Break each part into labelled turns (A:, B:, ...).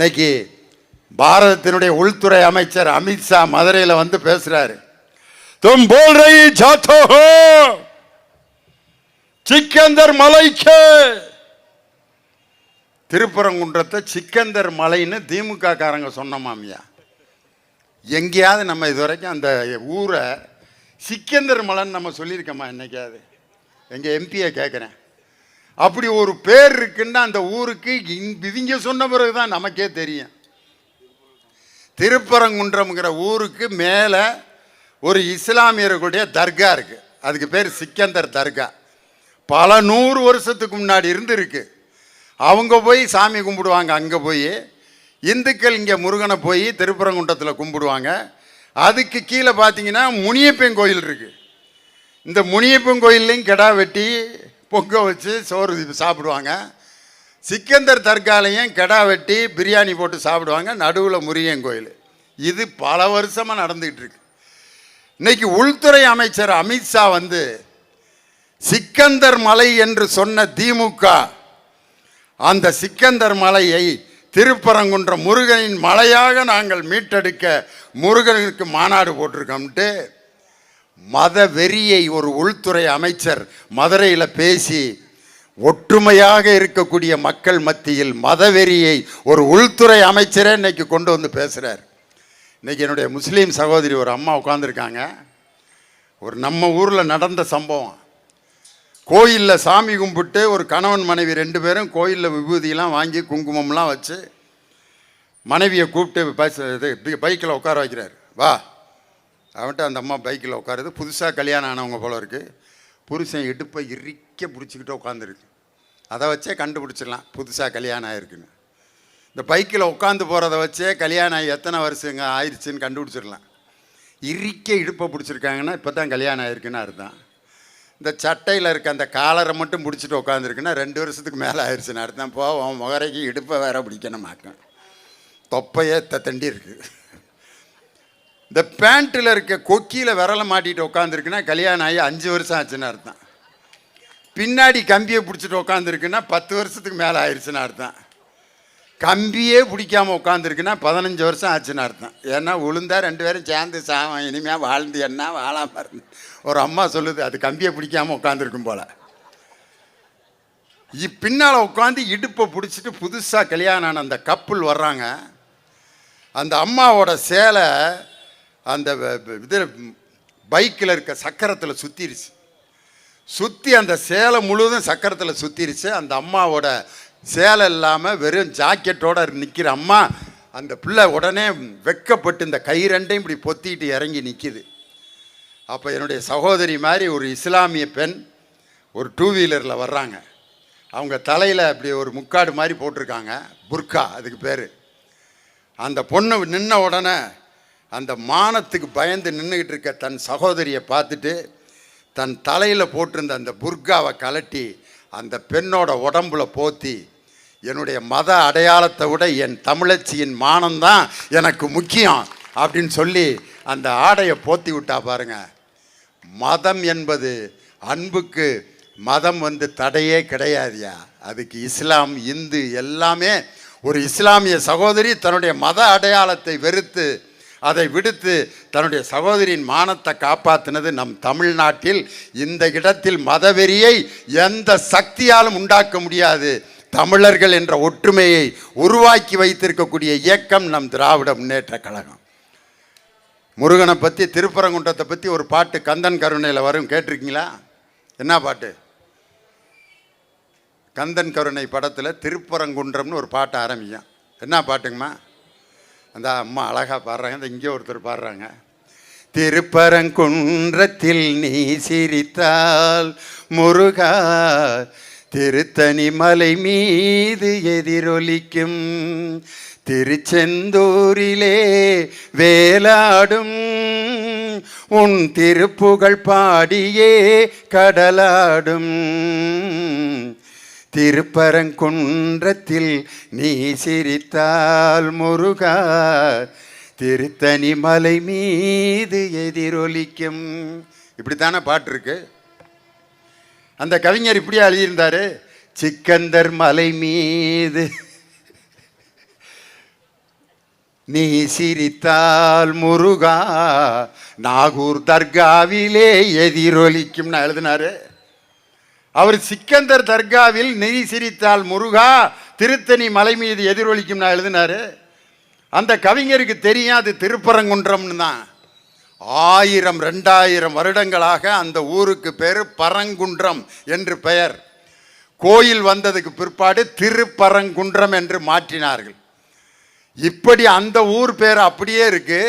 A: இன்னைக்கு பாரதத்தினுடைய உள்துறை அமைச்சர் அமித்ஷா மதுரையில் வந்து பேசுறாரு. தும் போல் ரஹி சிக்கந்தர் மலைக்கு திருப்பரங்குன்றத்தை சிக்கந்தர் மலைன்னு திமுக காரங்க சொன்ன மாமியா. எங்கேயாவது நம்ம இதுவரைக்கும் அந்த ஊரை சிக்கந்தர் மலைன்னு நம்ம சொல்லியிருக்கோமா என்னைக்காவது? எங்கள் எம்பியை கேட்குறேன் அப்படி ஒரு பேர் இருக்குன்னா அந்த ஊருக்கு இங்- இவங்க சொன்ன பிறகு தான் நமக்கே தெரியும். திருப்பரங்குன்றம்ங்கிற ஊருக்கு மேலே ஒரு இஸ்லாமியர்களுடைய தர்கா இருக்குது அதுக்கு பேர் சிக்கந்தர் தர்கா. பல நூறு வருஷத்துக்கு முன்னாடி இருந்துருக்கு. அவங்க போய் சாமி கும்பிடுவாங்க அங்கே போய். இந்துக்கள் இங்கே முருகனை போய் திருப்பரங்குன்றத்தில் கும்பிடுவாங்க. அதுக்கு கீழே பார்த்தீங்கன்னா முனியப்பன் கோயில் இருக்குது இந்த முனியப்பன் கோயில்லையும் கிடா வெட்டி பொங்க வச்சு சோறு சாப்பிடுவாங்க. சிக்கந்தர் தர்காலையும் கெடா வெட்டி பிரியாணி போட்டு சாப்பிடுவாங்க. நடுவில் முருகன் கோயில். இது பல வருஷமாக நடந்துக்கிட்டு இருக்கு. இன்னைக்கு உள்துறை அமைச்சர் அமித்ஷா வந்து சிக்கந்தர் மலை என்று சொன்ன திமுக அந்த சிக்கந்தர் மலையை திருப்பரங்குன்ற முருகனின் மலையாக நாங்கள் மீட்டெடுக்க முருகனுக்கு மாநாடு போட்டிருக்கோம்ட்டு மத வெறியை ஒரு உள்துறை அமைச்சர் மதுரையில் பேசி ஒற்றுமையாக இருக்கக்கூடிய மக்கள் மத்தியில் மதவெறியை ஒரு உள்துறை அமைச்சரே இன்னைக்கு கொண்டு வந்து பேசுகிறார் இன்னைக்கு என்னுடைய முஸ்லீம் சகோதரி ஒரு அம்மா உட்காந்துருக்காங்க ஒரு நம்ம ஊரில் நடந்த சம்பவம். கோயிலில் சாமி கும்பிட்டு ஒரு கணவன் மனைவி ரெண்டு பேரும் கோயிலில் விபூதியெலாம் வாங்கி குங்குமம்லாம் வச்சு மனைவியை கூப்பிட்டு பஸ் இது பைக்கில் உட்கார வைக்கிறார். வா. அவன்கிட்ட அந்த அம்மா பைக்கில் உட்காருது. புதுசாக கல்யாணம் ஆனவங்க போல இருக்குது புருஷன் இடுப்பை இறுக்க பிடிச்சிக்கிட்டு உட்காந்துருக்கு. அதை வச்சே கண்டுபிடிச்சிடலாம். புதுசாக கல்யாணம் ஆயிருக்குன்னு. இந்த பைக்கில் உட்காந்து போகிறத வச்சே கல்யாணம் ஆகி எத்தனை வருஷங்க ஆயிடுச்சுன்னு கண்டுபிடிச்சிடலாம். இறுக்க இடுப்பை பிடிச்சிருக்காங்கன்னா இப்போ தான் கல்யாணம் ஆயிருக்குன்னு அர்த்தம். இந்த சட்டையில் இருக்க அந்த காலரை மட்டும் பிடிச்சிட்டு உட்காந்துருக்குன்னா ரெண்டு வருஷத்துக்கு மேலே ஆயிடுச்சுன்னு அர்த்தம். போவோம் முகரைக்கு இடுப்பை வேற பிடிக்கணுமாக்கும். தொப்பையே தண்டி இருக்குது இந்த பேண்ட்டில் இருக்க கொக்கியில் விரலை மாட்டிட்டு உட்காந்துருக்குன்னா கல்யாணம் ஆகி அஞ்சு வருஷம் ஆச்சுன்னு அர்த்தம். பின்னாடி கம்பியை பிடிச்சிட்டு உட்காந்துருக்குன்னா பத்து வருஷத்துக்கு மேலே ஆயிடுச்சுன்னு அர்த்தம். கம்பியே பிடிக்காம உட்காந்துருக்குன்னா பதினஞ்சு வருஷம் ஆச்சுன்னு அர்த்தம். ஏன்னா உளுந்தா ரெண்டு பேரும் சேர்ந்து சாவம் இனிமையாக வாழ்ந்து என்ன வாழாமல் இருந்து. ஒரு அம்மா சொல்லுது அது கம்பியை பிடிக்காமல் உட்காந்துருக்கும் போல். பின்னால் உட்காந்து இடுப்பை பிடிச்சிட்டு புதுசாக கல்யாணம் ஆன அந்த கப்புள் வர்றாங்க. அந்த அம்மாவோட சேலை அந்த இதில் பைக்கில் இருக்க சக்கரத்தில் சுற்றிருச்சு சுற்றி அந்த சேலை முழுவதும் சக்கரத்தில் சுற்றிருச்சு அந்த அம்மாவோட சேலை இல்லாமல் வெறும் ஜாக்கெட்டோட நிற்கிற அம்மா அந்த பிள்ளை உடனே வெக்கப்பட்டு இந்த கை ரெண்டையும் இப்படி பொத்திட்டு இறங்கி நிற்கிது அப்போ என்னுடைய சகோதரி மாதிரி ஒரு இஸ்லாமிய பெண் ஒரு டூ வீலரில் வர்றாங்க. அவங்க தலையில் அப்படி ஒரு முக்காடு மாதிரி போட்டிருக்காங்க. புர்கா அதுக்கு பேர். அந்த பொண்ணு நின்ன உடனே அந்த மானத்துக்கு பயந்து நின்றுக்கிட்டு இருக்க தன் சகோதரியை பார்த்துட்டு தன் தலையில் போட்டிருந்த அந்த புர்காவை கலட்டி அந்த பெண்ணோட உடம்புல போத்தி என்னுடைய மத அடையாளத்தை விட என் தமிழச்சியின் மானம்தான் எனக்கு முக்கியம் அப்படின்னு சொல்லி அந்த ஆடையை போத்தி விட்டா பாருங்க. மதம் என்பது அன்புக்கு மதம் வந்து தடையே கிடையாதுயா. அதுக்கு இஸ்லாம் இந்து எல்லாமே ஒரு இஸ்லாமிய சகோதரி தன்னுடைய மத அடையாளத்தை வெறுத்து அதை விடுத்து தன்னுடைய சகோதரியின் மானத்தை காப்பாற்றினது நம் தமிழ்நாட்டில் இந்த இடத்தில் மதவெறியை எந்த சக்தியாலும் உண்டாக்க முடியாது. தமிழர்கள் என்ற ஒற்றுமையை உருவாக்கி வைத்திருக்கக்கூடிய இயக்கம் நம் திராவிட முன்னேற்ற கழகம். முருகனை பற்றி திருப்பரங்குன்றத்தை பற்றி ஒரு பாட்டு கந்தன் கருணையில் வரும் கேட்டிருக்கீங்களா? என்ன பாட்டு? கந்தன் கருணை படத்தில் திருப்பரங்குன்றம்னு ஒரு பாட்டு ஆரம்பிக்கும். என்ன பாட்டுங்கம்மா? அந்த அம்மா அழகாக பாடுறாங்க. இந்த இங்கே ஒருத்தர் பாடுறாங்க. திருப்பரங்குன்றத்தில் நீ சிரித்தால் முருகா திருத்தணி மலை மீது எதிரொலிக்கும் திருச்செந்தூரிலே வேலாடும் உன் திருப்புகழ் பாடியே கடலாடும். திருப்பரங்குன்றத்தில் நீ சிரித்தால் முருகா திருத்தனி மலை மீது எதிரொலிக்கும். இப்படித்தானே பாட்டு இருக்கு அந்த கவிஞர் இப்படியே எழுதியிருந்தாரு? சிக்கந்தர் மலை மீது நீ சிரித்தால் முருகா நாகூர் தர்காவிலே எதிரொலிக்கும் நான் எழுதினாரு. அவர் சிக்கந்தர் தர்காவில் நெய் சிரித்தால் முருகா திருத்தணி மலை மீது எதிரொலிக்கும் நான் எழுதினாரு. அந்த கவிஞருக்கு தெரியும் அது திருப்பரங்குன்றம்னு தான். ஆயிரம் ரெண்டாயிரம் வருடங்களாக அந்த ஊருக்கு பேர் பரங்குன்றம் என்று பெயர். கோயில் வந்ததுக்கு பிற்பாடு திருப்பரங்குன்றம் என்று மாற்றினார்கள். இப்படி அந்த ஊர் பேர் அப்படியே இருக்கு.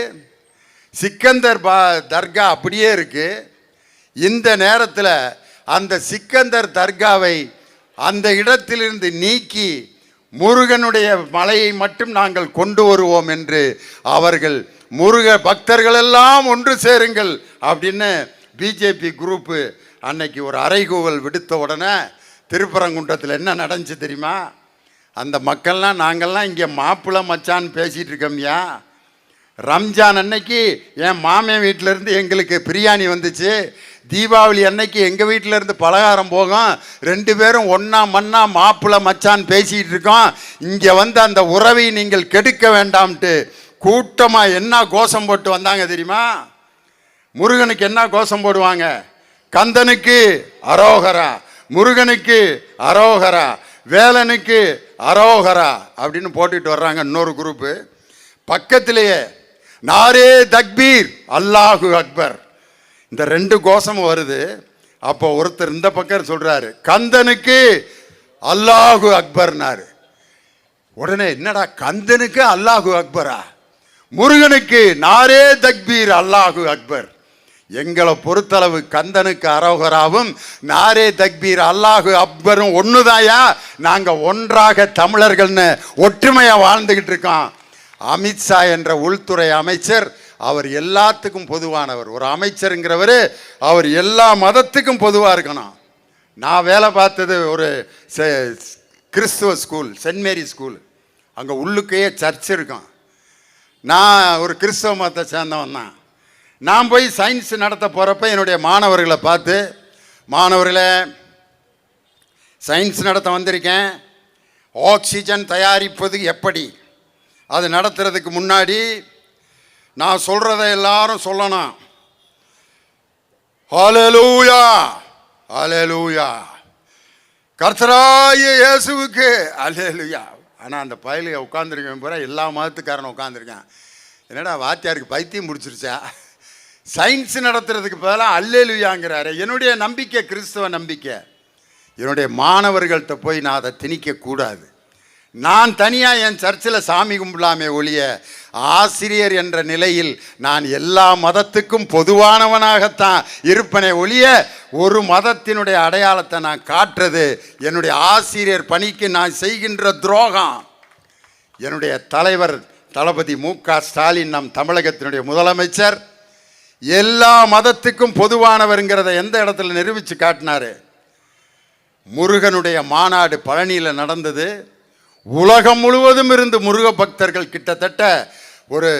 A: சிக்கந்தர் பா தர்கா அப்படியே இருக்கு. இந்த நேரத்தில் அந்த சிக்கந்தர் தர்காவை அந்த இடத்திலிருந்து நீக்கி முருகனுடைய மலையை மட்டும் நாங்கள் கொண்டு வருவோம் என்று அவர்கள் முருக பக்தர்கள் எல்லாம் ஒன்று சேருங்கள் அப்படின்னு பிஜேபி குரூப்பு அன்னைக்கு ஒரு அறைகூவல் விடுத்த உடனே திருப்பரங்குன்றத்தில் என்ன நடந்துச்சு தெரியுமா? அந்த மக்கள்லாம் நாங்கள்லாம் இங்கே மாப்பிள்ளை மச்சான் பேசிகிட்டு இருக்கோம்யா ரம்ஜான் அன்னைக்கு என் மாமன் வீட்டிலேருந்து எங்களுக்கு பிரியாணி வந்துச்சு. தீபாவளி அன்னைக்கு எங்கள் வீட்டில் இருந்து பலகாரம் போகும். ரெண்டு பேரும் ஒன்றா மண்ணா மாப்பிள்ளை மச்சான் பேசிகிட்டு இருக்கோம். இங்கே வந்து அந்த உறவை நீங்கள் கெடுக்க வேண்டாம்ட்டு கூட்டமாக என்ன கோஷம் போட்டு வந்தாங்க தெரியுமா? முருகனுக்கு என்ன கோஷம் போடுவாங்க? கந்தனுக்கு அரோகரா முருகனுக்கு அரோகரா வேலனுக்கு அரோகரா அப்படின்னு போட்டுட்டு வர்றாங்க இன்னொரு குரூப்பு. பக்கத்திலேயே நாரே தக்பீர் அல்லாஹு அக்பர். இந்த ரெண்டு கோஷமும் வருது. அப்போ ஒருத்தர் இந்த பக்கம் சொல்றாரு கந்தனுக்கு அல்லாஹு அக்பர்னாரு. உடனே என்னடா கந்தனுக்கு அல்லாஹு அக்பரா? முருகனுக்கு நாரே தக்பீர் அல்லாஹு அக்பர். எங்களை பொறுத்தளவு கந்தனுக்கு அரோகராவும் நாரே தக்பீர் அல்லாஹு அக்பரும் ஒண்ணுதாயா நாங்கள் ஒன்றாக தமிழர்கள்னு ஒற்றுமையா வாழ்ந்துகிட்டு இருக்கோம். அமித்ஷா என்ற உள்துறை அமைச்சர் அவர் எல்லாத்துக்கும் பொதுவானவர். ஒரு அமைச்சருங்கிறவர் அவர் எல்லா மதத்துக்கும் பொதுவாக இருக்கணும். நான் வேலை பார்த்தது ஒரு செ- கிறிஸ்துவ ஸ்கூல் சென்ட் மேரி ஸ்கூல். அங்கே உள்ளுக்கையே சர்ச் இருக்கும். நான் ஒரு கிறிஸ்தவ மதத்தை சேர்ந்தவன் தான். நான் போய் சயின்ஸ் நடத்த போகிறப்ப என்னுடைய மாணவர்களை பார்த்து மாணவர்களே சயின்ஸ் நடத்த வந்திருக்கேன். ஆக்சிஜன் தயாரிப்பது எப்படி? அது நடத்துறதுக்கு முன்னாடி நான் சொல்கிறத எல்லாரும் சொல்லணும். ஹalleluya அலலூயா கர்த்தராய இயேசுவுக்கு ஹalleluya ஆனால் அந்த பயலுக உட்காந்துருக்கேன் பூரா எல்லா மதத்துக்காரனும் உட்காந்துருக்கேன் என்னடா வாத்தியாருக்கு பைத்தியம் முடிச்சிருச்சா சயின்ஸ் நடத்துறதுக்கு பதிலாக அல்லேலுயாங்கிறாரு என்னுடைய நம்பிக்கை கிறிஸ்தவ நம்பிக்கை. என்னுடைய மாணவர்கள்ட்ட போய் நான் அதை திணிக்கக்கூடாது. நான் தனியாக என் சர்ச்சில் சாமி கும்பிடலாமே ஒழிய ஆசிரியர் என்ற நிலையில் நான் எல்லா மதத்துக்கும் பொதுவானவனாகத்தான் இருப்பனே ஒழிய ஒரு மதத்தினுடைய அடையாளத்தை நான் காட்டுறது என்னுடைய ஆசிரியர் பணிக்கு நான் செய்கின்ற துரோகம். என்னுடைய தலைவர் தளபதி மு க ஸ்டாலின் நம் தமிழகத்தினுடைய முதலமைச்சர் எல்லா மதத்துக்கும் பொதுவானவருங்கிறத எந்த இடத்துல நிரூபித்து காட்டினார்? முருகனுடைய மாநாடு பழனியில் நடந்தது. உலகம் முழுவதும் இருந்து முருக பக்தர்கள் கிட்டத்தட்ட ஒரு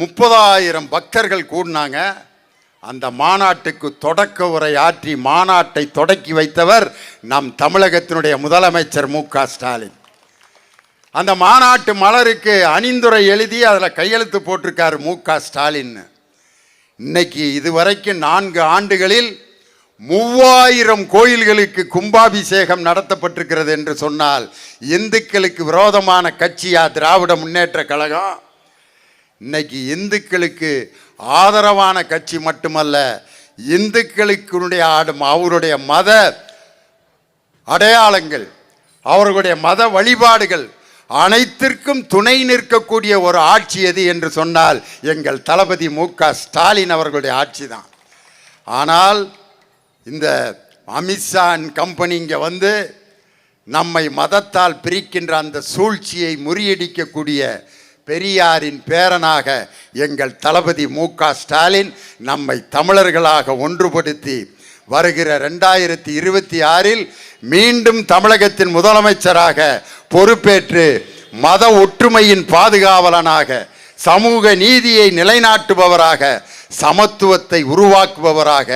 A: முப்பதாயிரம் பக்தர்கள் கூடினாங்க. அந்த மாநாட்டுக்கு தொடக்க உரை ஆற்றி மாநாட்டை தொடக்கி வைத்தவர் நம் தமிழகத்தினுடைய முதலமைச்சர் மு க ஸ்டாலின். அந்த மாநாட்டு மலருக்கு அணிந்துரை எழுதி அதில் கையெழுத்து போட்டிருக்கார் மு க ஸ்டாலின். இன்னைக்கு இதுவரைக்கும் நான்கு ஆண்டுகளில் மூவாயிரம் கோயில்களுக்கு கும்பாபிஷேகம் நடத்தப்பட்டிருக்கிறது என்று சொன்னால் இந்துக்களுக்கு விரோதமான கட்சியா திராவிட முன்னேற்ற கழகம்? இன்னைக்கு இந்துக்களுக்கு ஆதரவான கட்சி மட்டுமல்ல இந்துக்களுக்குடைய ஆடும் அவருடைய மத அடையாளங்கள் அவர்களுடைய மத வழிபாடுகள் அனைத்திற்கும் துணை நிற்கக்கூடிய ஒரு ஆட்சி எது என்று சொன்னால் எங்கள் தளபதி மு க ஸ்டாலின் அவர்களுடைய ஆட்சி தான் ஆனால் இந்த அமித்ஷான் கம்பெனி இங்கே வந்து நம்மை மதத்தால் பிரிக்கின்ற அந்த சூழ்ச்சியை முறியடிக்கக்கூடிய பெரியாரின் பேரனாக எங்கள் தளபதி மு ஸ்டாலின் நம்மை தமிழர்களாக ஒன்றுபடுத்தி வருகிற ரெண்டாயிரத்தி இருபத்தி ஆறில் மீண்டும் தமிழகத்தின் முதலமைச்சராக பொறுப்பேற்று மத ஒற்றுமையின் பாதுகாவலனாக சமூக நீதியை நிலைநாட்டுபவராக சமத்துவத்தை உருவாக்குபவராக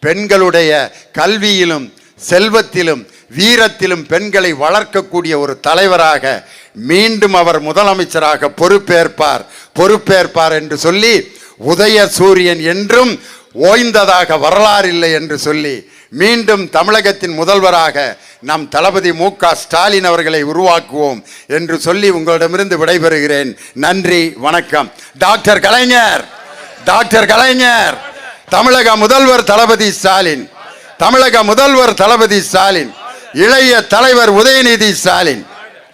A: பெண்களுடைய கல்வியிலும் செல்வத்திலும் வீரத்திலும் பெண்களை வளர்க்கக்கூடிய ஒரு தலைவராக மீண்டும் அவர் முதலமைச்சராக பொறுப்பேற்பார். பொறுப்பேற்பார் என்று சொல்லி உதய சூரியன் என்றும் ஓய்ந்ததாக வரலாறில்லை என்று சொல்லி மீண்டும் தமிழகத்தின் முதல்வராக நம் தளபதி மு ஸ்டாலின் அவர்களை உருவாக்குவோம் என்று சொல்லி உங்களிடமிருந்து விடைபெறுகிறேன். நன்றி வணக்கம். Doctor Kalaignar doctor Kalaignar. தமிழக முதல்வர் தளபதி ஸ்டாலின். தமிழக முதல்வர் தளபதி ஸ்டாலின். இளைய தலைவர் உதயநிதி ஸ்டாலின்.